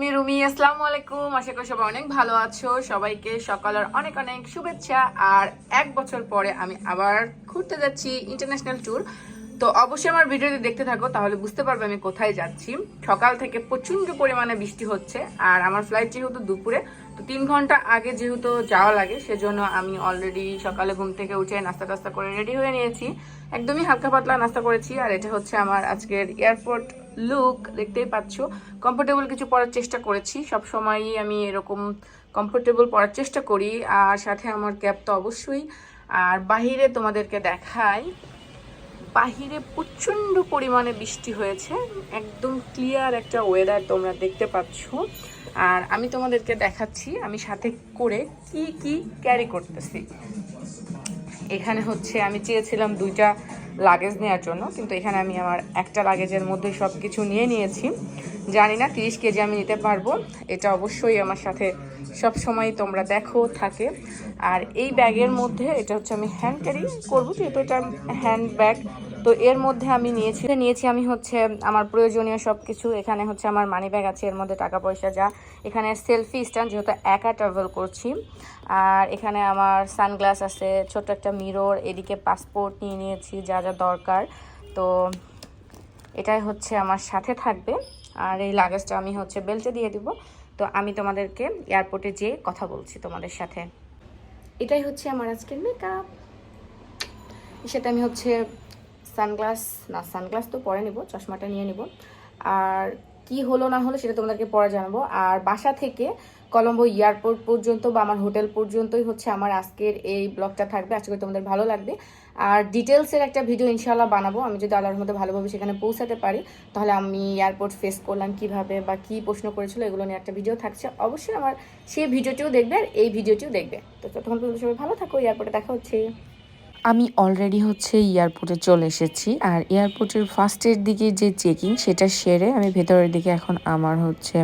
Me Rumi, আসসালামু আলাইকুম। আশা করি সবাই অনেক ভালো আছো। সবাইকে সকালের অনেক অনেক শুভেচ্ছা। আর এক বছর পরে আমি আবার ঘুরতে যাচ্ছি ইন্টারন্যাশনাল ট্যুর তো অবশ্যই আমার ভিডিওটি দেখতে থাকো, তাহলে বুঝতে পারবে আমি কোথায় যাচ্ছি। সকাল থেকে প্রচণ্ড পরিমাণে বৃষ্টি হচ্ছে, আর আমার ফ্লাইট যেহেতু দুপুরে, তো তিন ঘণ্টা আগে যেহেতু যাওয়া লাগে, সেজন্য আমি অলরেডি সকালে ঘুম থেকে উঠে নাস্তা টাস্তা করে রেডি হয়ে নিয়েছি। একদমই হালকা পাতলা নাস্তা করেছি, আর এটা হচ্ছে আমার আজকের এয়ারপোর্ট লুক দেখতেই পাচ্ছ। কমফোর্টেবল কিছু পরার চেষ্টা করেছি। সব সময়ই আমি এরকম কমফোর্টেবল পরার চেষ্টা করি। আর সাথে আমার ক্যাব তো অবশ্যই। আর বাহিরে তোমাদেরকে দেখাই। বাহিরে প্রচণ্ড পরিমাণে বৃষ্টি হয়েছে। একদম ক্লিয়ার একটা ওয়েদার তোমরা দেখতে পাচ্ছ। আর আমি তোমাদেরকে দেখাচ্ছি, আমি সাথে করে কি কি ক্যারি করতেছি। এখানে হচ্ছে আমি চেয়েছিলাম দুইটা লাগেজ নেওয়ার জন্য, কিন্তু এখানে আমি আমার একটা লাগেজের মধ্যে সব কিছু নিয়ে নিয়েছি। জানি না তিরিশ কেজি আমি নিতে পারব, এটা অবশ্যই আমার সাথে সব সময় তোমরা দেখো, থাকে। আর এই ব্যাগের মধ্যে, এটা হচ্ছে আমি হ্যান্ড ক্যারি করব, যেহেতু এটা হ্যান্ড ব্যাগ তো এর মধ্যে আমি নিয়েছি নিয়েছি আমি হচ্ছে আমার প্রয়োজনীয় সব কিছু এখানে হচ্ছে আমার মানি ব্যাগ আছে, এর মধ্যে টাকা পয়সা যা। এখানে সেলফি স্ট্যান্ড যেহেতু একা ট্রাভেল করছি। আর এখানে আমার সানগ্লাস আছে ছোট একটা মিরর এদিকে পাসপোর্ট নিয়ে নিয়েছি, যা যা দরকার। তো এটাই হচ্ছে আমার সাথে থাকবে। আর এই লাগেজটা আমি হচ্ছে বেল্টে দিয়ে দিব। তো আমি তোমাদেরকে এয়ারপোর্টে যেয়ে কথা বলছি তোমাদের সাথে। এটাই হচ্ছে আমার আজকের মেকআপ সেটা আমি হচ্ছে সানগ্লাস, না, সানগ্লাস তো পরে নিব, চশমাটা নিয়ে নিব। আর কি হলো না হলো সেটা তোমাদেরকে পরে জানাব। আর বাসা থেকে কলম্বো এয়ারপোর্ট পর্যন্ত বা আমার হোটেল পর্যন্তই হচ্ছে আমার আজকের এই ব্লগটা থাকবে। আশা করি তোমাদের ভালো লাগবে। আর ডিটেলসের একটা ভিডিও ইনশাল্লাহ বানাবো। আমি যদি আল্লাহর মধ্যে ভালোভাবে সেখানে পৌঁছাতে পারি, তাহলে আমি এয়ারপোর্ট ফেস করলাম কীভাবে বা কি প্রশ্ন করেছিল, এগুলো নিয়ে একটা ভিডিও থাকছে। অবশ্যই আমার সেই ভিডিওটিও দেখবে আর এই ভিডিওটিও দেখবে। তো তখন পর্যন্ত সবাই ভালো থাকো, এয়ারপোর্টে দেখা হচ্ছে। আমি অলরেডি হচ্ছে এয়ারপোর্টে চলে এসেছি। আর এয়ারপোর্টের ফার্স্টের দিকে যে চেকিং সেটা সেরে আমি ভেতরের দিকে এখন আমার হচ্ছে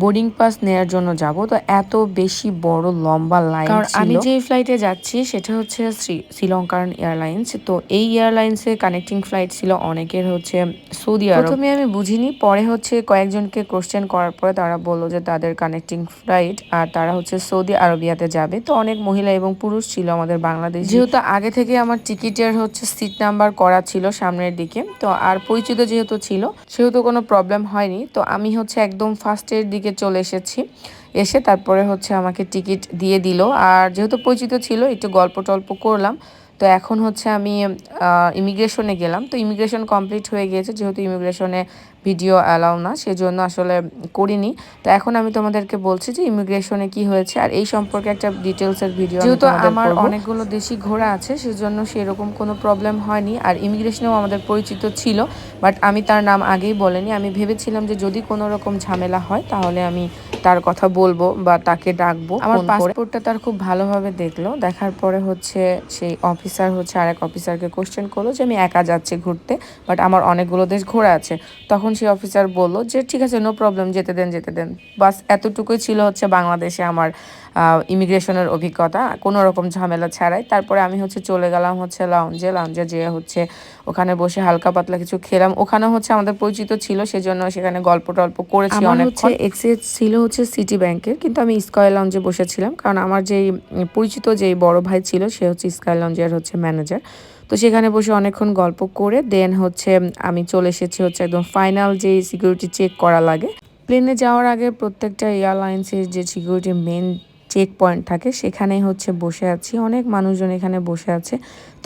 বোর্ডিং পাস নেয়ার জন্য যাব। তো এত বেশি বড় লম্বা লাইন কারণ আমি যে ফ্লাইটে যাচ্ছি সেটা হচ্ছে শ্রী শ্রীলঙ্কান এয়ারলাইন্স তো এই এয়ারলাইন্সে কানেক্টিং ফ্লাইট ছিল অনেকের হচ্ছে সৌদি আরব। প্রথমে আমি বুঝিনি পরে হচ্ছে কয়েকজনকে কোশ্চেন করার পরে তারা বলল যে তাদের কানেক্টিং ফ্লাইট আর তারা হচ্ছে সৌদি আরবিয়াতে যাবে। তো অনেক মহিলা এবং পুরুষ ছিল আমাদের বাংলাদেশ। যেহেতু আগে থেকে আমার টিকিটের হচ্ছে সিট নাম্বার করা ছিল সামনের দিকে তো আর পরিচিত যেহেতু ছিল সেহেতু কোনো প্রবলেম হয়নি। তো আমি হচ্ছে একদম ফার্স্টের দিকে চলে এসেছি। এসে তারপরে হচ্ছে আমাকে টিকিট দিয়ে দিল। আর যেহেতু পরিচিত ছিল, একটু গল্প টল্প করলাম। তো এখন হচ্ছে আমি ইমিগ্রেশনে গেলাম। তো ইমিগ্রেশন কমপ্লিট হয়ে গিয়েছে। যেহেতু ইমিগ্রেশনে ভিডিও অ্যালাউ না সেজন্য আসলে করিনি। তো এখন আমি তোমাদেরকে বলছি যে ইমিগ্রেশনে কি হয়েছে আর এই সম্পর্কে একটা ডিটেলসের ভিডিও যেহেতু আমার অনেকগুলো দেশি ঘোরা আছে সেজন্য সেরকম কোনো প্রবলেম হয়নি আর ইমিগ্রেশনেও আমাদের পরিচিত ছিল বাট আমি তার নাম আগেই বলিনি। আমি ভেবেছিলাম যে যদি কোনো রকম ঝামেলা হয় তাহলে আমি তার কথা বলব বা তাকে ডাকবো আমার পাসপোর্টটা তার খুব ভালোভাবে দেখল। দেখার পরে হচ্ছে সেই অফিসার হচ্ছে আরেক অফিসারকে কোশ্চেন করল যে আমি একা যাচ্ছি ঘুরতে বাট আমার অনেকগুলো দেশ ঘোরা আছে। তখন সেই অফিসার বলল যে ঠিক আছে নো প্রবলেম যেতে দেন যেতে দেন। বাস এতটুকুই ছিল হচ্ছে বাংলাদেশে আমার ইমিগ্রেশনের অভিজ্ঞতা। কোনো রকম ঝামেলা ছাড়াই তারপরে আমি হচ্ছে চলে গেলাম হচ্ছে লাউঞ্জে লাউঞ্জে যেয়ে হচ্ছে ওখানে বসে হালকা পাতলা কিছু খেলাম। ওখানে হচ্ছে আমাদের পরিচিত ছিল সেজন্য সেখানে গল্প টল্প করেছি অনেক হচ্ছে এক্সেস ছিল হচ্ছে সিটি ব্যাংকের কিন্তু আমি স্কয় লঞ্চে বসেছিলাম। কারণ আমার যেই পরিচিত যেই বড় ভাই ছিল সে হচ্ছে স্কাই লঞ্চের হচ্ছে ম্যানেজার তো সেখানে বসে অনেকক্ষণ গল্প করে দেন হচ্ছে আমি চলে এসেছি হচ্ছে একদম ফাইনাল যে সিকিউরিটি চেক করা লাগে। প্লেনে যাওয়ার আগে প্রত্যেকটা এয়ারলাইন্সের যে সিকিউরিটি মেন চেক পয়েন্ট থাকে, সেখানেই হচ্ছে বসে আছি। অনেক মানুষজন এখানে বসে আছে।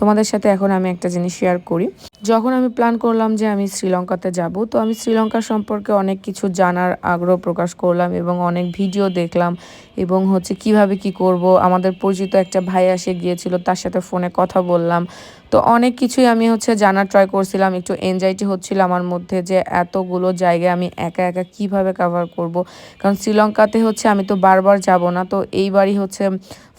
তোমাদের সাথে এখন আমি একটা জিনিস শেয়ার করি। যখন আমি প্ল্যান করলাম যে আমি শ্রীলঙ্কাতে যাব, তো আমি শ্রীলঙ্কা সম্পর্কে অনেক কিছু জানার আগ্রহ প্রকাশ করলাম এবং অনেক ভিডিও দেখলাম এবং হচ্ছে কীভাবে কি করব, আমাদের পরিচিত একটা ভাই এসে গিয়েছিল, তার সাথে ফোনে কথা বললাম। তো অনেক কিছুই আমি হচ্ছে জানার ট্রাই করছিলাম, একটু এনজাইটি হচ্ছিল আমার মধ্যে যে এতগুলো জায়গায় আমি একা একা কীভাবে কভার করব। কারণ শ্রীলঙ্কাতে হচ্ছে আমি তো বারবার যাব না, তো এইবারই হচ্ছে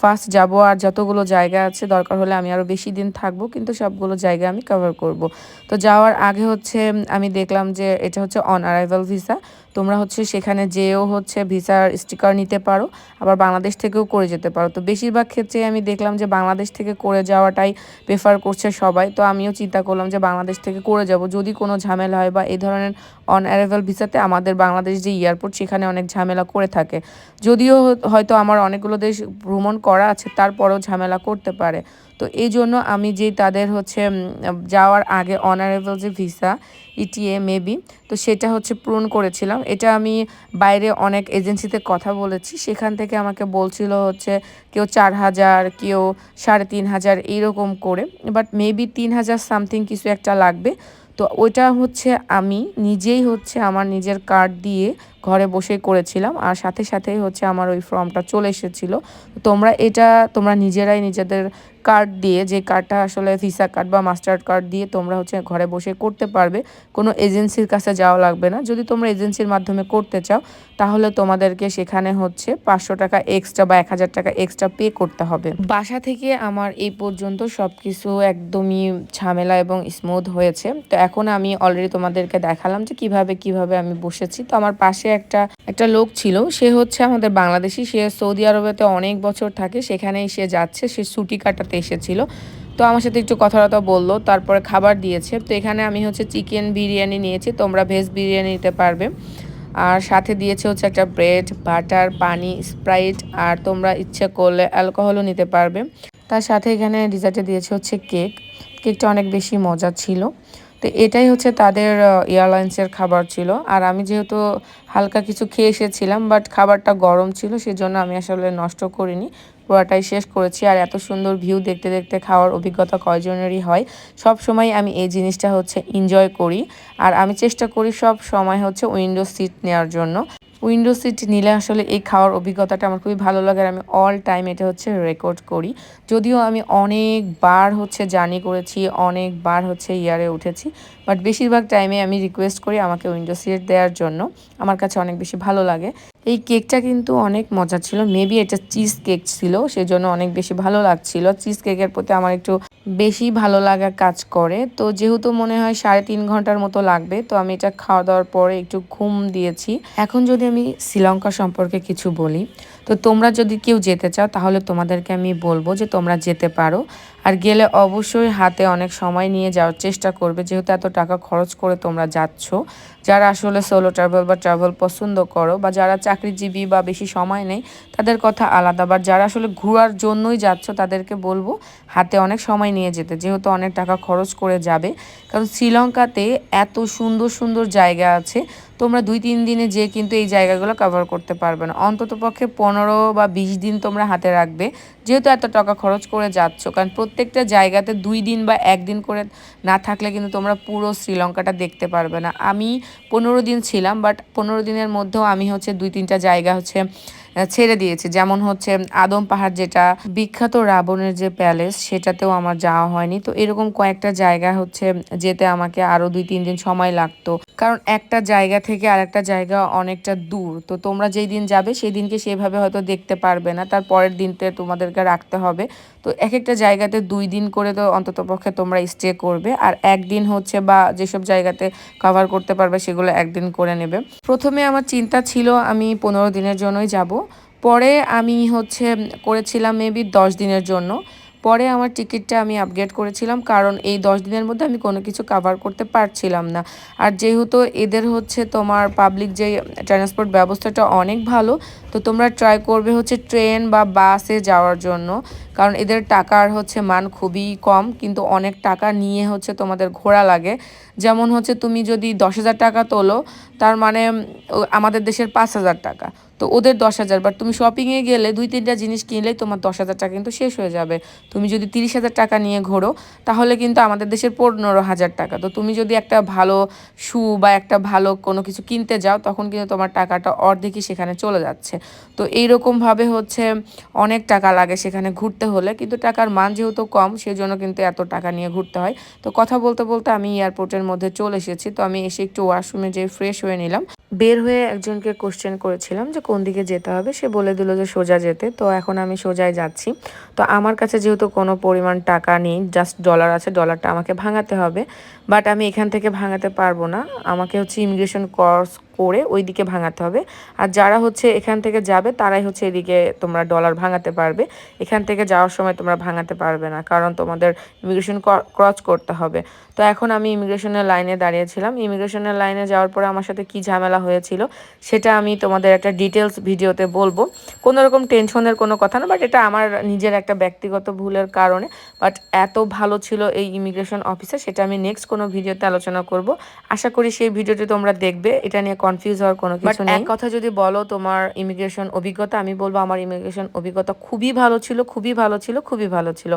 ফার্স্ট যাব আর যতগুলো জায়গা আছে, দরকার হলে আমি আরও বেশি দিন থাকব, কিন্তু সবগুলো জায়গা আমি কভার করব। তো যাওয়ার আগে হচ্ছে, আমি দেখলাম যে এটা হচ্ছে অন অ্যারাইভাল ভিসা তোমরা হচ্ছে সেখানে যেও হচ্ছে ভিসার স্টিকার নিতে পারো, আবার বাংলাদেশ থেকেও করে যেতে পারো। তো বেশিরভাগ ক্ষেত্রে আমি দেখলাম যে বাংলাদেশ থেকে করে যাওয়াটাই প্রেফার করছে সবাই। তো আমিও চিন্তা করলাম যে বাংলাদেশ থেকে করে যাব। যদি কোনো ঝামেলা হয় বা এই ধরনের অন অ্যারাইভাল ভিসাতে আমাদের বাংলাদেশ যে এয়ারপোর্ট সেখানে অনেক ঝামেলা করে থাকে। যদিও হয়তো আমার অনেকগুলো দেশ ভ্রমণ করা আছে, তারপরেও ঝামেলা করতে পারে। তো এই জন্য আমি যে তাদের হচ্ছে যাওয়ার আগে অনারেবল যে ভিসা ইটিএ মেবি তো সেটা হচ্ছে পূরণ করেছিলাম। এটা আমি বাইরে অনেক এজেন্সিতে কথা বলেছি, সেখান থেকে আমাকে বলছিল হচ্ছে কেউ চার হাজার, কেউ সাড়ে তিন হাজার, এইরকম করে। বাট মেবি তিন হাজার সামথিং কিছু একটা লাগবে। তো ওইটা হচ্ছে আমি নিজেই হচ্ছে আমার নিজের কার্ড দিয়ে ঘরে বসে করেছিলাম আর সাথে সাথেই হচ্ছে আমার ওই ফর্মটা চলে এসেছিল। তোমরা এটা তোমরা নিজেরাই নিজেদের কার্ড দিয়ে যে কার্ডটা আসলে ভিসা কার্ড বা মাস্টার কার্ড দিয়ে তোমরা হচ্ছে ঘরে বসে করতে পারবে। কোনো এজেন্সির কাছে যাওয়া লাগবে না। যদি তোমরা এজেন্সির মাধ্যমে করতে চাও, তাহলে তোমাদেরকে সেখানে হচ্ছে পাঁচশো টাকা এক্সট্রা বা এক হাজার টাকা এক্সট্রা পে করতে হবে। বাসা থেকে আমার এই পর্যন্ত সব কিছু একদমই ঝামেলা এবং স্মুথ হয়েছে। তো এখন আমি অলরেডি তোমাদেরকে দেখালাম যে কীভাবে কীভাবে আমি বসেছি। তো আমার পাশে একটা একটা লোক ছিল। সে হচ্ছে আমাদের বাংলাদেশি। সে সৌদি আরবেতে অনেক বছর থাকে। সেখানেই সে যাচ্ছে। সে ছুটি কাটাতে এসেছিল। তো আমার সাথে একটু কথাবার্তা বলল। তারপরে খাবার দিয়েছে। তো এখানে আমি হচ্ছে চিকেন বিরিয়ানি নিয়েছি। তোমরা ভেজ বিরিয়ানি নিতে পারবে। আর সাথে দিয়েছে হচ্ছে একটা ব্রেড, বাটার, পানি, স্প্রাইট। আর তোমরা ইচ্ছে করলে অ্যালকোহলও নিতে পারবে। তার সাথে এখানে ডিজার্টে দিয়েছে হচ্ছে কেক। কেকটা অনেক বেশি মজা ছিল। তো এটাই হচ্ছে তাদের এয়ারলাইন্সের খাবার ছিল। আর আমি যেহেতু হালকা কিছু খেয়ে এসেছিলাম বাট খাবারটা গরম ছিল, সেজন্য আমি আসলে নষ্ট করিনি। পুরোটাই শেষ করেছি। আর এত সুন্দর ভিউ দেখতে দেখতে খাওয়ার অভিজ্ঞতা কয়জনেরই হয়। সব সময় আমি এই জিনিসটা হচ্ছে এনজয় করি। আর আমি চেষ্টা করি সব সময় হচ্ছে উইন্ডো সিট নেওয়ার জন্য। উইন্ডো সিট নিলে আসলে এই খাওয়ার অভিজ্ঞতাটা আমার খুবই ভালো লাগে আর আমি অল টাইম এটা হচ্ছে রেকর্ড করি। যদিও আমি অনেকবার হচ্ছে জার্নি করেছি অনেকবার হচ্ছে ইয়ারে উঠেছি বাট বেশিরভাগ টাইমে আমি রিকোয়েস্ট করি আমাকে উইন্ডো সিট দেওয়ার জন্য। আমার কাছে অনেক বেশি ভালো লাগে। এই কেকটা কিন্তু অনেক মজা ছিল। মেবি এটা চিজ কেক ছিল, সেজন্য অনেক বেশি ভালো লাগছিল। চিজ কেকের প্রতি আমার একটু বেশি ভালো লাগা কাজ করে। তো যেহেতু মনে হয় সাড়ে তিন ঘণ্টার মতো লাগবে, তো আমি এটা খাওয়া দাওয়ার পরে একটু ঘুম দিয়েছি। এখন যদি আমি শ্রীলঙ্কা সম্পর্কে কিছু বলি, তো তোমরা যদি কেউ যেতে চাও, তাহলে তোমাদেরকে আমি বলব যে তোমরা যেতে পারো। আর গেলে অবশ্যই হাতে অনেক সময় নিয়ে যাওয়ার চেষ্টা করবে, যেহেতু এত টাকা খরচ করে তোমরা যাচ্ছ। যারা আসলে সোলো ট্রাভেল বা ট্রাভেল পছন্দ করো বা যারা চাকরিজীবী বা বেশি সময় নেই, তাদের কথা আলাদা। বা যারা আসলে ঘোরার জন্যই যাচ্ছ, তাদেরকে বলব হাতে অনেক সময় নিয়ে যেতে, যেহেতু অনেক টাকা খরচ করে যাবে। কারণ শ্রীলঙ্কাতে এত সুন্দর সুন্দর জায়গা আছে, তোমরা দুই, তিন দিনে যে কিন্তু এই জায়গাগুলো কভার করতে পারবে না। অন্তত পক্ষে পনেরো বা বিশ দিন তোমরা হাতে রাখবে, যেহেতু এত টাকা খরচ করে যাচ্ছ। কারণ প্রত্যেকটা জায়গাতে দুই দিন বা একদিন করে না থাকলে কিন্তু তোমরা পুরো শ্রীলঙ্কাটা দেখতে পারবে না। আমি পনেরো দিন ছিলাম বাট পনেরো দিনের মধ্যেও আমি হচ্ছে দুই তিনটা জায়গা হচ্ছে ছেড়ে দিয়েছি। যেমন হচ্ছে আদম পাহাড় যেটা, বিখ্যাত রাবণের যে প্যালেস, সেটাতেও আমার যাওয়া হয়নি। তো এরকম কয়েকটা জায়গা হচ্ছে যেতে আমাকে আরও দুই, তিন দিন সময় লাগতো। কারণ একটা জায়গা থেকে আরেকটা জায়গা অনেকটা দূর। তো তোমরা যেই দিন যাবে সেই দিনকে সেভাবে হয়তো দেখতে পারবে না। তার পরের দিনতে তোমাদেরকে রাখতে হবে। তো এক একটা জায়গাতে দুই দিন করে তো অন্তত পক্ষে তোমরা স্টে করবে। আর একদিন হচ্ছে বা যেসব জায়গাতে কভার করতে পারবে, সেগুলো একদিন করে নেবে। প্রথমে আমার চিন্তা ছিল আমি পনেরো দিনের জন্যই যাব। পরে আমি হচ্ছে করেছিলাম মেবি দশ দিনের জন্য। পরে আমার টিকিটটা আমি আপগ্রেড করেছিলাম কারণ এই দশ দিনের মধ্যে আমি কোনো কিছু কাভার করতে পারছিলাম না। আর যেহেতু এদের হচ্ছে তোমার পাবলিক যে ট্রান্সপোর্ট ব্যবস্থাটা অনেক ভালো, তো তোমরা ট্রাই করবে হচ্ছে ট্রেন বা বাসে যাওয়ার জন্য। কারণ এদের টাকার হচ্ছে মান খুবই কম, কিন্তু অনেক টাকা নিয়ে হচ্ছে তোমাদের ঘোরা লাগে। যেমন হচ্ছে তুমি যদি দশ হাজার টাকা তোলো, তার মানে আমাদের দেশের পাঁচ হাজার টাকা। তো ওদের দশ হাজার বাট তুমি শপিংয়ে গেলে দুই, তিনটা জিনিস কিনলেই তোমার দশ হাজার টাকা কিন্তু শেষ হয়ে যাবে। তুমি যদি তিরিশ হাজার টাকা নিয়ে ঘোরো, তাহলে কিন্তু আমাদের দেশের পনেরো হাজার টাকা। তো তুমি যদি একটা ভালো শু বা একটা ভালো কোনো কিছু কিনতে যাও, তখন কিন্তু তোমার টাকাটা অর্ধেকই সেখানে চলে যাচ্ছে। তো এইরকমভাবে হচ্ছে অনেক টাকা লাগে সেখানে ঘুরতে হলে, কিন্তু টাকার মান যেহেতু কম, সেজন্য কিন্তু এত টাকা নিয়ে ঘুরতে হয়। তো কথা বলতে বলতে আমি এয়ারপোর্টের হোটেলের মধ্যে চলে এসেছি। তো আমি এসে একটু ওয়াশরুমে যেয়ে ফ্রেশ হয়ে নিলাম। বের হয়ে একজনকে কোশ্চেন করেছিলাম যে কোন দিকে যেতে হবে? সে বলে দিল যে সোজা যেতে। তো এখন আমি সোজায় যাচ্ছি। তো আমার কাছে যেহেতু কোনো পরিমাণ টাকা নেই জাস্ট ডলার আছে ডলারটা আমাকে ভাঙাতে হবে। বাট আমি এখান থেকে ভাঙাতে পারব না। আমাকে হচ্ছে ইমিগ্রেশন ক্রস করে ওই দিকে ভাঙাতে হবে। আর যারা হচ্ছে এখান থেকে যাবে, তারাই হচ্ছে এদিকে তোমরা ডলার ভাঙাতে পারবে। এখান থেকে যাওয়ার সময় তোমরা ভাঙাতে পারবে না, কারণ তোমাদের ইমিগ্রেশন ক্রস করতে হবে। তো এখন আমি ইমিগ্রেশনের লাইনে দাঁড়িয়েছিলাম। ইমিগ্রেশনের লাইনে যাওয়ার পরে আমার সাথে কি ঝামেলা হয়েছিল, সেটা আমি তোমাদের একটা ডিটেলস ভিডিওতে বলব। কোনো রকম টেনশনের কোনো কথা না বাট এটা আমার নিজের একটা ব্যক্তিগত ভুলের কারণে। বাট এত ভালো ছিল এই ইমিগ্রেশন অফিসার সেটা আমি নেক্সট কোনো ভিডিওতে আলোচনা করব। আশা করি সেই ভিডিওটি তোমরা দেখবে। এটা নিয়ে কনফিউজ হওয়ার কোনো কিছু নেই। এক কথা যদি বলো তোমার ইমিগ্রেশন অভিজ্ঞতা আমি বলব আমার ইমিগ্রেশন অভিজ্ঞতা খুবই ভালো ছিল খুবই ভালো ছিল খুবই ভালো ছিল।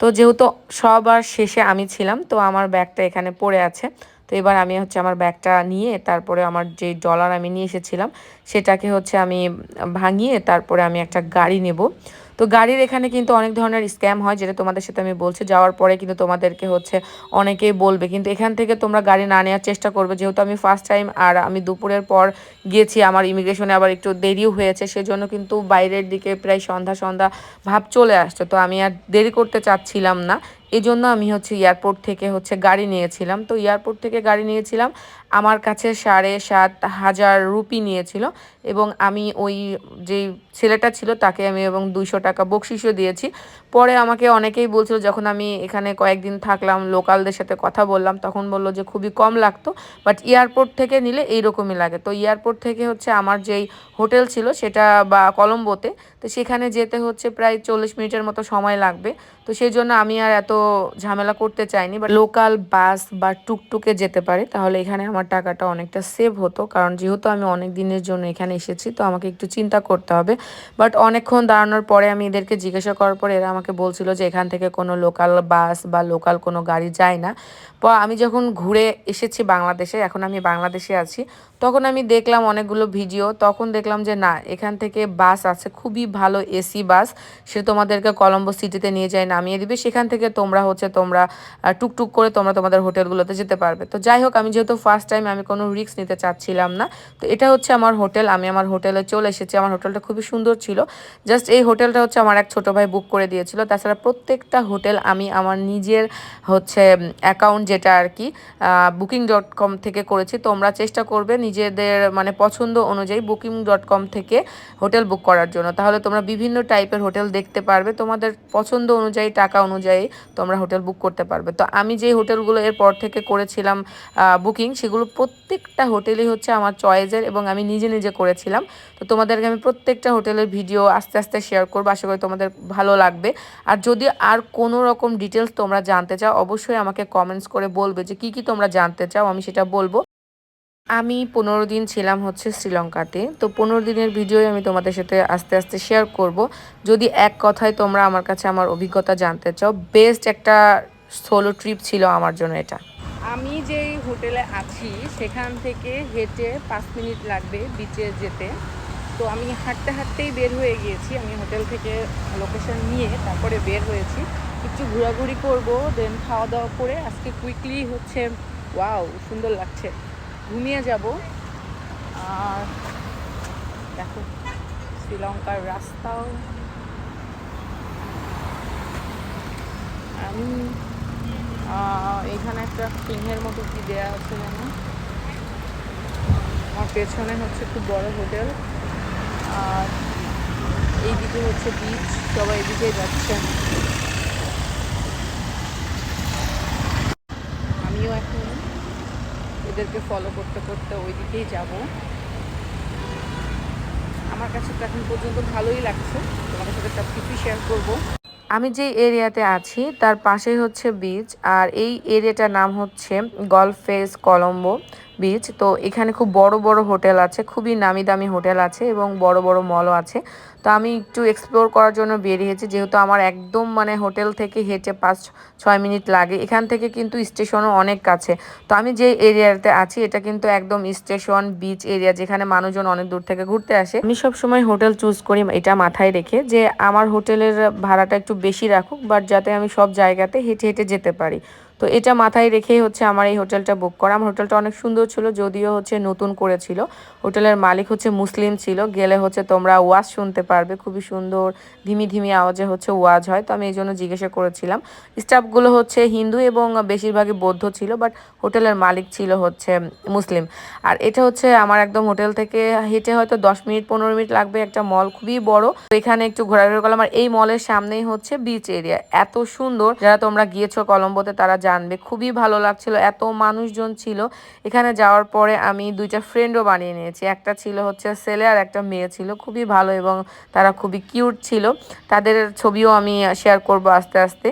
তো যেহেতু সবার শেষে আমি ছিলাম তো আমার ব্যাগটা এখানে পড়ে আছে। তো এবার আমি হচ্ছে আমার ব্যাগটা নিয়ে তারপরে আমার যে ডলার আমি নিয়ে এসেছিলাম সেটাকে হচ্ছে আমি ভাঙিয়ে তারপরে আমি একটা গাড়ি নেব। তো গাড়ির এখানে কিন্তু অনেক ধরনের স্ক্যাম হয়, যেটা তোমাদের সাথে আমি বলছি। যাওয়ার পরে কিন্তু তোমাদেরকে হচ্ছে অনেকেই বলবে। কিন্তু এখান থেকে তোমরা গাড়ি না নেওয়ার চেষ্টা করবে। যেহেতু আমি ফার্স্ট টাইম আর আমি দুপুরের পর গিয়েছি আমার ইমিগ্রেশনে আবার একটু দেরিও হয়েছে, সেজন্য কিন্তু বাইরের দিকে প্রায় সন্ধ্যা সন্ধ্যা ভাব চলে আসছে। তো আমি আর দেরি করতে চাচ্ছিলাম না। এই আমি হচ্ছে এয়ারপোর্ট থেকে হচ্ছে গাড়ি নিয়েছিলাম। তো এয়ারপোর্ট থেকে গাড়ি নিয়েছিলাম। আমার কাছে সাড়ে সাত হাজার রুপি নিয়েছিল এবং আমি ওই যে ছেলেটা ছিল তাকে আমি এবং দুইশো টাকা বকশিসও দিয়েছি। পরে আমাকে অনেকেই বলছিল, যখন আমি এখানে কয়েকদিন থাকলাম, লোকালদের সাথে কথা বললাম, তখন বলল যে খুবই কম লাগতো বাট এয়ারপোর্ট থেকে নিলে এইরকমই লাগে। তো এয়ারপোর্ট থেকে হচ্ছে আমার যেই হোটেল ছিল সেটা বা কলম্বোতে, তো সেখানে যেতে হচ্ছে প্রায় চল্লিশ মিনিটের মতো সময় লাগবে। তো সেই জন্য আমি আর এত ঝামেলা করতে চাইনি বা লোকাল বাস বা টুকটুকে যেতে পারে, তাহলে এখানে আমার টাকাটা অনেকটা সেভ হতো। কারণ যেহেতু আমি অনেক দিনের জন্য এখানে এসেছি, তো আমাকে একটু চিন্তা করতে হবে। বাট অনেকক্ষণ দাঁড়ানোর পরে আমি এদেরকে জিজ্ঞাসা করার পরে এরা আমাকে বলছিল যে এখান থেকে কোনো লোকাল বাস বা লোকাল কোনো গাড়ি যায় না। আমি যখন ঘুরে এসেছি বাংলাদেশে, এখন আমি বাংলাদেশে আছি, তখন আমি দেখলাম অনেকগুলো ভিডিও তখন দেখলাম যে না, এখান থেকে বাস আছে, খুবই ভালো এসি বাস সে তোমাদেরকে কলম্বো সিটিতে নিয়ে যায়, নামিয়ে দিবে। সেখান থেকে তোমরা হচ্ছে তোমরা টুকটুক করে তোমরা তোমাদের হোটেলগুলোতে যেতে পারবে। তো যাই হোক, আমি যেহেতু ফার্স্ট টাইম আমি কোনো রিস্ক নিতে চাচ্ছিলাম না। তো এটা হচ্ছে আমার হোটেল আমি আমার হোটেলে চলে এসেছি। আমার হোটেলটা খুবই সুন্দর ছিল। জাস্ট এই হোটেলটা হচ্ছে আমার এক ছোটো ভাই বুক করে দিয়েছিল। তাছাড়া প্রত্যেকটা হোটেল আমি আমার নিজের হচ্ছে অ্যাকাউন্ট যেটা আর কি বুকিং ডট কম থেকে করেছি। তোমরা চেষ্টা করবে নিজেদের মানে পছন্দ অনুযায়ী বুকিং ডট কম থেকে হোটেল বুক করার জন্য। তাহলে তোমরা বিভিন্ন টাইপের হোটেল দেখতে পারবে। তোমাদের পছন্দ অনুযায়ী, টাকা অনুযায়ী তোমরা হোটেল বুক করতে পারবে। তো আমি যে হোটেলগুলো এরপর থেকে করেছিলাম বুকিং সেগুলো প্রত্যেকটা হোটেলই হচ্ছে আমার চয়েসের এবং আমি নিজে নিজে করেছিলাম। তো তোমাদেরকে আমি প্রত্যেকটা হোটেলের ভিডিও আস্তে আস্তে শেয়ার করব। আশা করি তোমাদের ভালো লাগবে। আর যদি আর কোনো রকম ডিটেলস তোমরা জানতে চাও, অবশ্যই আমাকে কমেন্টস করে বলবে যে কি কি তোমরা জানতে চাও, আমি সেটা বলব। আমি পনেরো দিন ছিলাম হচ্ছে শ্রীলঙ্কাতে। তো পনেরো দিনের ভিডিও আমি তোমাদের সাথে আস্তে আস্তে শেয়ার করব। যদি এক কথায় তোমরা আমার কাছে আমার অভিজ্ঞতা জানতে চাও বেস্ট একটা সোলো ট্রিপ ছিল আমার জন্য এটা। আমি যেই হোটেলে আছি, সেখান থেকে হেঁটে পাঁচ মিনিট লাগবে বিচে যেতে। তো আমি হাঁটতে হাঁটতেই বের হয়ে গিয়েছি। আমি হোটেল থেকে লোকেশন নিয়ে তারপরে বের হয়েছি। একটু ঘোরাঘুরি করব দেন খাওয়া দাওয়া করে আজকে কুইকলি হচ্ছে ওয়াও সুন্দর লাগছে। ঘুমিয়ে যাব। আর দেখো, শ্রীলঙ্কার রাস্তাও। আমি এখানে একটা সিংহের মতো কি দেয়া আছে যেন? আমার পেছনে হচ্ছে খুব বড় হোটেল। আর এইদিকে হচ্ছে বিচ সবাই এদিকে যাচ্ছে। আমিও এখন এদেরকে ফলো করতে করতে ওই দিকেই যাব। আমার কাছে তো এখন পর্যন্ত ভালোই লাগছে। তোমাদের সাথে সব কিছুই শেয়ার করব। আমি যে এরিয়াতে আছি, তার পাশেই হচ্ছে বিচ আর এই এরিয়াটার নাম হচ্ছে গলফেস কলম্বো। বিচ তো এখানে খুব বড় বড় হোটেল আছে, খুবই নামি দামি হোটেল আছে এবং বড় বড় মলও আছে। তো আমি একটু এক্সপ্লোর করার জন্য বেরিয়েছি, যেহেতু আমার একদম মানে হোটেল থেকে হেঁটে পাঁচ, ছয় মিনিট লাগে। এখান থেকে কিন্তু স্টেশনও অনেক কাছে। তো আমি যে এরিয়াতে আছি, এটা কিন্তু একদম স্টেশন বিচ এরিয়া যেখানে মানুষজন অনেক দূর থেকে ঘুরতে আসে। আমি সব সময় হোটেল চুজ করি, এটা মাথায় রেখে যে আমার হোটেলের ভাড়াটা একটু বেশি রাখুক বাট যাতে আমি সব জায়গাতে হেঁটে হেঁটে যেতে পারি। তো এটা মাথায় রেখেই হচ্ছে আমার এই হোটেলটা বুক করা। আমার হোটেলটা অনেক সুন্দর ছিল, যদিও হচ্ছে নতুন করেছিল। হোটেলের মালিক হচ্ছে মুসলিম ছিল, গেলে হচ্ছে তোমরা ওয়াজ শুনতে পারবে। খুবই সুন্দর, ধিমি ধিমি আওয়াজে হচ্ছে ওয়াজ হয়। তো আমি এই জন্য জিজ্ঞাসা করেছিলাম। স্টাফগুলো হচ্ছে হিন্দু এবং বেশিরভাগই বৌদ্ধ ছিল বাট হোটেলের মালিক ছিল হচ্ছে মুসলিম। আর এটা হচ্ছে আমার একদম হোটেল থেকে হেঁটে হয়তো দশ মিনিট, পনেরো মিনিট লাগবে একটা মল, খুবই বড়। এখানে একটু ঘোরাঘুরি করলাম। আর এই মলের সামনেই হচ্ছে বিচ এরিয়া এত সুন্দর। যারা তোমরা গিয়েছো কলম্বোতে, তারা জানবে। খুবই ভালো লাগছিল। এত মানুষজন ছিল। এখানে যাওয়ার পরে আমি দুইটা ফ্রেন্ডও বানিয়ে নিয়েছি। একটা ছিল হচ্ছে ছেলে আর একটা মেয়ে ছিল। খুবই ভালো এবং তারা খুবই কিউট ছিল। তাদের ছবিও আমি শেয়ার করব আস্তে আস্তে।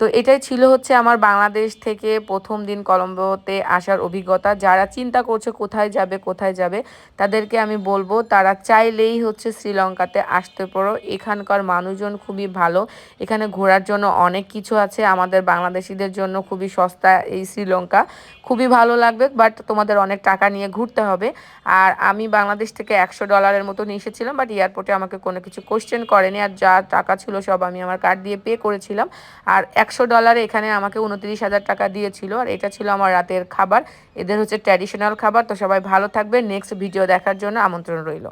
তো এটাই ছিল হচ্ছে আমার বাংলাদেশ থেকে প্রথম দিন কলম্বোতে আসার অভিজ্ঞতা। যারা চিন্তা করছে কোথায় যাবে কোথায় যাবে, তাদেরকে আমি বলব, তারা চাইলেই হচ্ছে শ্রীলঙ্কাতে আসতে পারো। এখানকার মানুষজন খুবই ভালো। এখানে ঘোরার জন্য অনেক কিছু আছে। আমাদের বাংলাদেশিদের জন্য খুবই সস্তা এই শ্রীলঙ্কা। খুবই ভালো লাগবে, বাট তোমাদের অনেক টাকা নিয়ে ঘুরতে হবে। আর আমি বাংলাদেশ থেকে একশো ডলারের মতো নিয়ে এসেছিলাম, বাট এয়ারপোর্টে আমাকে কোনো কিছু কোশ্চেন করেনি। আর যা টাকা ছিল সব আমি আমার কার্ড দিয়ে পে করেছিলাম। আর একশো ডলারে এখানে আমাকে উনত্রিশ হাজার টাকা দিয়েছিল, আর এটা ছিল আমার রাতের খাবার। এদের হচ্ছে ট্র্যাডিশনাল খাবার, তো সবাই ভালো থাকবে নেক্সট ভিডিও দেখার জন্য আমন্ত্রণ রইল।